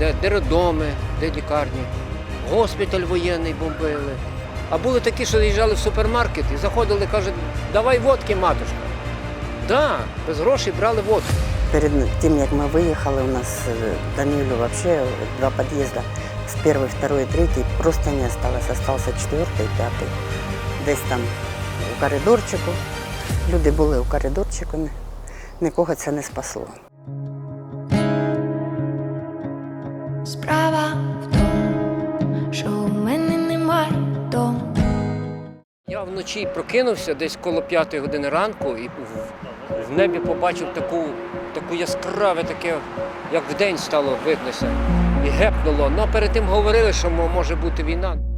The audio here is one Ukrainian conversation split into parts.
де, де роддоми, де лікарні, госпіталь воєнний бомбили. А були такі, що заїжджали в супермаркет і заходили, кажуть, давай водки, матушка. Да, без грошей брали водку. Перед тем, как мы выехали, у нас э, Данилю вообще два подъезда. С первый, второй и третий просто не осталось. Остался четвертый и пятый. Десь там у коридорчику. Люди були у коридорчику. ні- Нікого це не спасло. Вночі прокинувся десь коло п'ятої години ранку і в, в небі побачив таку, таку яскраве, таке, як вдень стало виднося. І гепнуло. Ну, перед тим говорили, що може бути війна.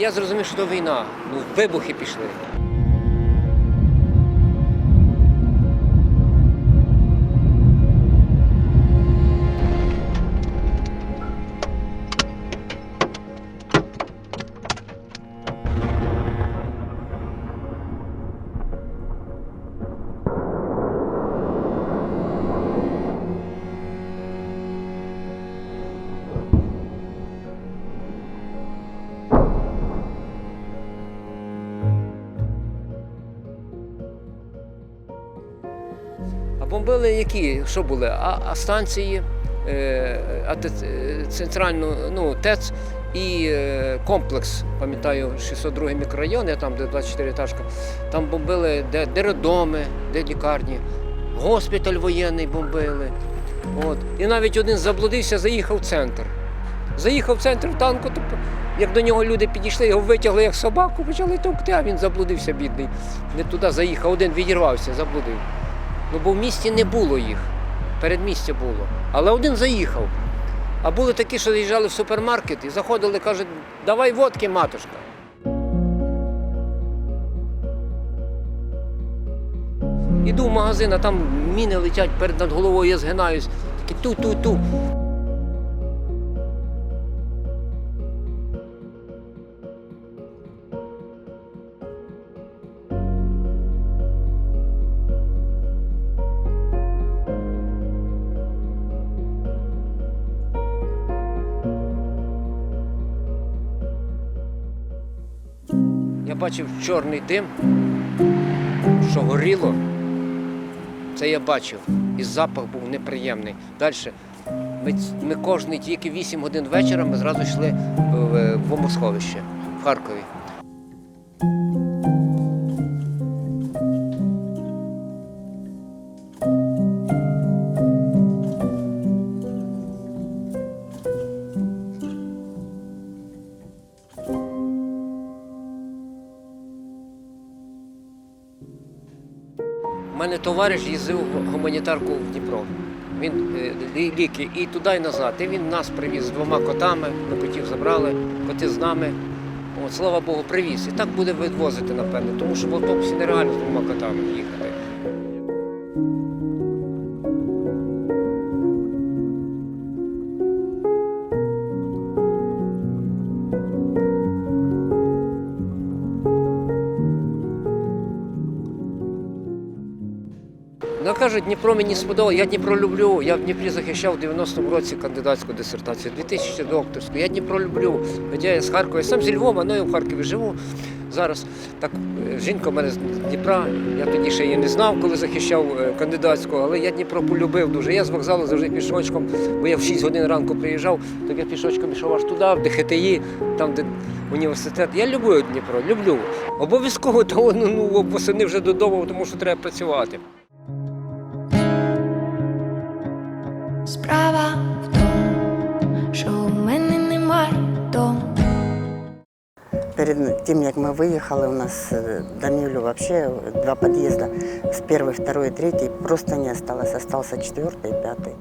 Я зрозумів, що то війна. Ну, вибухи пішли. Бомбили які? Що були? А, а станції, е, а е, центральну ну, ТЕЦ і е, комплекс, пам'ятаю, 602 мікрорайон, там, де 24 етажка, там бомбили де, де роддоми, де лікарні, госпіталь воєнний бомбили. От. І навіть один заблудився, заїхав в центр. Заїхав в центр в танку, то як до нього люди підійшли, його витягли як собаку, почали товкти, а він заблудився, бідний. Не туди заїхав, один відірвався, заблудив. Ну, бо в місті не було їх. Передмістя було. Але один заїхав. А були такі, що заїжджали в супермаркет і заходили, кажуть, давай водки, матушка. Іду в магазин, а там міни летять перед над головою, я згинаюсь. Такі ту-ту-ту. Я бачив чорний дим, що горіло. Це я бачив. І запах був неприємний. Далі. Ми, ми кожний тільки 8 годин вечора ми зразу йшли в, бомбосховище в Харкові. Мене товариш їздив гуманітарку в Дніпро. Він е, ліки і туди, і назад. І він нас привіз з двома котами, ми котів забрали, коти з нами. От, слава Богу, привіз. І так буде відвозити, напевне, тому що в автобусі нереально з двома котами їхати. Ну, кажуть, Дніпро мені сподобалося. Я Дніпро люблю. Я в Дніпрі захищав в 90-му році кандидатську дисертацію, 2000 докторську. Я Дніпро люблю. Хоча я з Харкова, я сам зі Львова, але я в Харкові живу. Зараз так е, жінка в мене з Дніпра. Я тоді ще її не знав, коли захищав е, кандидатську, але я Дніпро полюбив дуже. Я з вокзалу завжди пішочком, бо я в 6 годин ранку приїжджав, так я пішочком йшов аж туди, в ДХТІ, там, де університет. Я люблю Дніпро, люблю. Обов'язково того ну, ну, восени вже додому, тому що треба працювати. Справа в тому, що у мене немає дому. Перед тем, как мы выехали, у нас э, Данилю вообще два подъезда. С первый, второй и третий просто не осталось. Остался четвертый и пятый.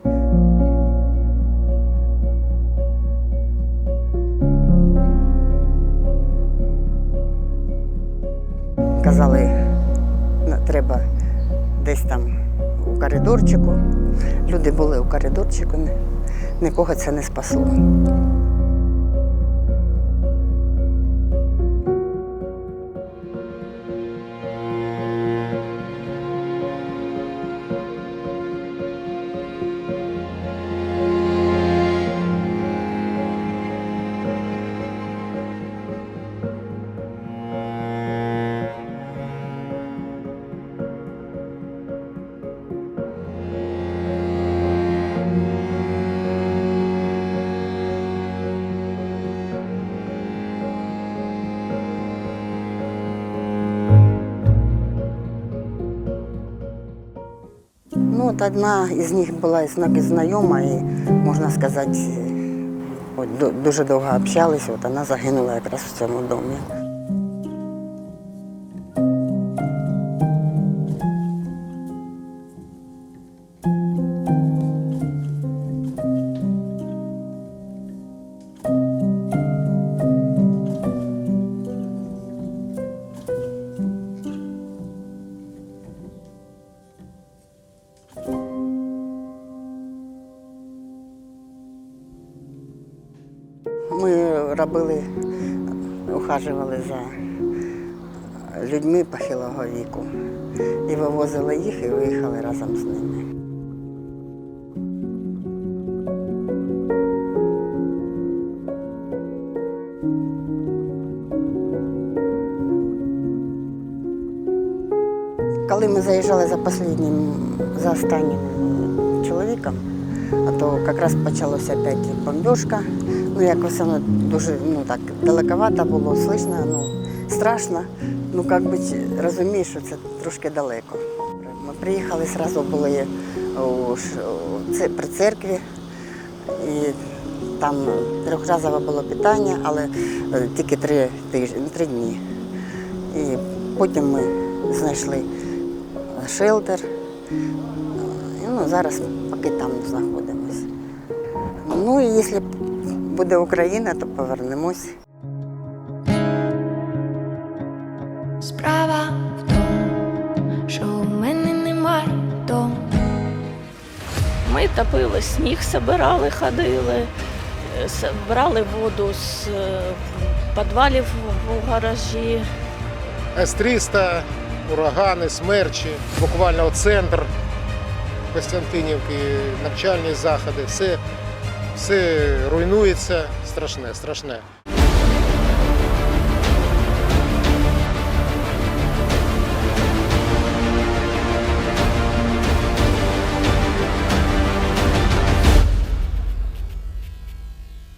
Казали, на- треба десь там у коридорчику. Люди були у коридорчику, нікого це не спасло. Ну, от одна із них була зна- знайома, і можна сказати, от, дуже довго общалися, от вона загинула якраз в цьому домі. Робили, ухажували за людьми похилого віку і вивозили їх і виїхали разом з ними. Коли ми заїжджали за останнім, за останнім чоловіком, то якраз почалося опять бомбіжка. Ну, якось воно дуже ну, так, далековато було, слышно, ну, страшно. Ну, як би розумієш, що це трошки далеко. Ми приїхали, одразу були у, це- при церкві, і там трьохразове було питання, але е, тільки три, тижні, три дні. І потім ми знайшли шелтер. І, ну, зараз поки там знаходимося. Ну і якщо буде Україна, то повернемось. Справа в тому, що у мене немає дому. Ми топили сніг, собирали, ходили, е, брали воду з е, підвалів в гаражі. С-300, урагани, смерчі, буквально центр Костянтинівки, навчальні заходи, все, все руйнується страшне, страшне.